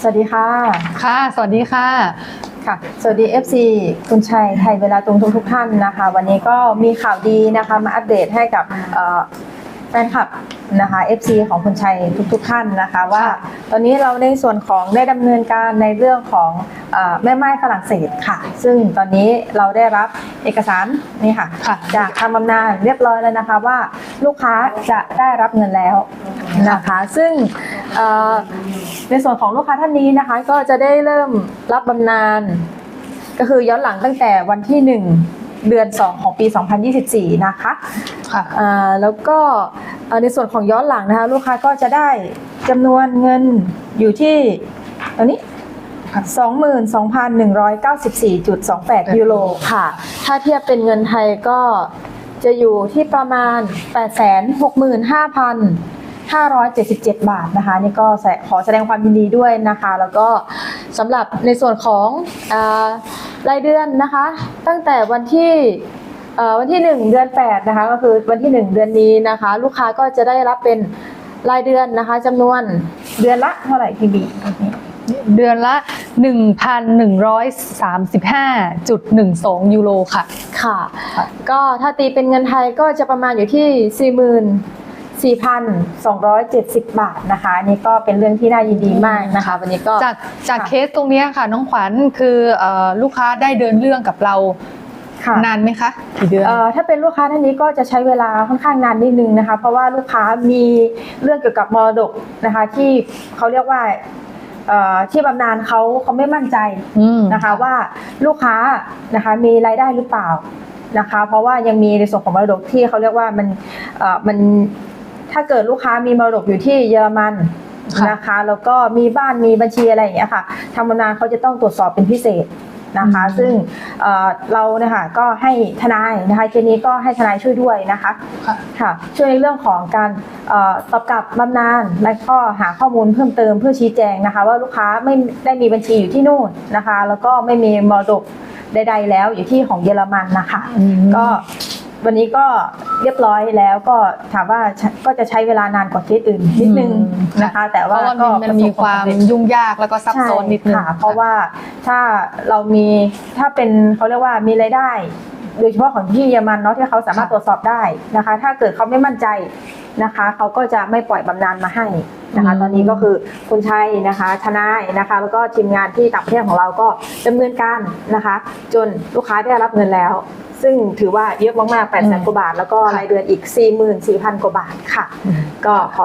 สวัสดีค่ะ ค่ะ สวัสดีค่ะ ค่ะ สวัสดี FC คุณชัยไทยเวลาตรงทุกทุกๆท่านนะคะ วันนี้ก็มีข่าวดีนะคะมาอัปเดตให้กับเอ่อแฟนคลับนะคะ FC ของคุณชัยทุกๆท่านนะคะ ว่าค่ะตอนนี้เราในส่วนของได้ดำเนินการในเรื่องของเอ่อแม่ไม้ฝรั่งเศสค่ะ ซึ่งตอนนี้เราได้รับเอกสารนี่ค่ะค่ะ จากทางบำนาญเรียบร้อยแล้วนะคะว่าลูกค้าจะได้รับเงินแล้วนะคะ ซึ่งเอ่อ ในส่วนของลูกค้าท่านนี้นะคะ ก็จะได้เริ่มรับบำนาญก็คือย้อนหลังตั้งแต่วันที่ 1 เดือน 2 ของปี 2024 นะคะค่ะอ่าแล้วก็เอ่อในส่วนของย้อนหลังนะคะ ลูกค้าก็จะได้จำนวนเงินอยู่ที่อันนี้ค่ะ22,194.28 ยูโรค่ะ ถ้าเทียบเป็นเงินไทยก็จะอยู่ที่ประมาณ 865,577 บาทนะคะนี่ก็แสขอแสดงความยินดีด้วยนะคะ แล้วก็สำหรับในส่วนของอารายเดือนนะคะ ตั้งแต่วันที่เอ่อวันที่ 1 เดือน 8 นะคะ ก็คือวันที่ 1 เดือนนี้นะคะ ลูกค้าก็จะได้รับเป็นรายเดือนนะคะจำนวนเดือนละเท่าไหร่พี่บีเดือนละ 1,135.12 ยูโรค่ะ ค่ะ ก็ถ้าตีเป็นเงินไทยก็จะประมาณอยู่ที่ 44,270 บาทนะคะอันนี้ก็เป็นเรื่องที่น่ายินดีมากนะคะ วันนี้ก็จากจากค่ะเคสตรงเนี้ยค่ะ น้องขวัญคือเอ่อลูกค้าได้เดินเรื่องกับเราค่ะนานไหมคะกี่เดือนเอ่อถ้าเป็นลูกค้าท่านนี้ก็จะใช้เวลาค่อนข้างนานนิดนึงนะคะ เพราะว่าลูกค้ามีเรื่องเกี่ยวกับมรดกนะคะ ที่เขาเรียกว่าเอ่อที่บำนาญเขาเขาไม่มั่นใจอืมนะคะว่าลูกค้านะคะมีรายได้หรือเปล่านะคะ เพราะว่ายังมีในส่วนของมรดกที่เขาเรียกว่ามันเอ่อมัน ถ้าเกิดลูกค้ามีมรดกอยู่ที่เยอรมันค่ะนะคะ แล้วก็มีบ้านมีบัญชีอะไรอย่างเงี้ยค่ะทางบำนาญเขาจะต้องตรวจสอบเป็นพิเศษนะคะ ซึ่งเอ่อเราเนี่ยค่ะก็ให้ทนายนะคะเจนี้ก็ให้ทนายช่วยด้วยนะคะค่ะค่ะช่วยในเรื่องของการเอ่อตอบกลับบำนาญและก็หาข้อมูลเพิ่มเติมเพื่อชี้แจงนะคะ ว่าลูกค้าไม่ได้มีบัญชีอยู่ที่นู่นนะคะ แล้วก็ไม่มีมรดกใด ๆ แล้วอยู่ที่ของเยอรมันนะคะอืมก็วันนี้ก็ เรียบร้อยแล้วก็ถามว่าก็จะใช้เวลานานกว่าเคสอื่นนิดนึงนะคะ แต่เพว่าราะว่าก็มันมีความประสบผลสำเร็จยุ่งยากแล้วก็ซับซ้อนนิดนึงใช่ค่ะเพราะว่าถ้าเรามีถ้าเป็นเขาเรียกว่ามีรายได้โดยเฉพาะของที่เยอรมันเนาะที่เขาสามารถตรวจสอบได้นะคะ ถ้าเกิดเขาไม่มั่นใจนะคะเขาก็จะไม่ปล่อยบำนาญมาให้นะคะอืมตอนนี้ก็คือคุณชัยนะคะทนายนะคะ แล้วก็ทีมงานที่ต่างประเทศของเราก็ดำเนินการนะคะ จนลูกค้าได้รับเงินแล้ว ซึ่งถือว่าเยอะมากๆ8แสนกว่าบาท แล้วก็รายเดือนอีก 44,000 กว่าบาทค่ะ ก็ขอ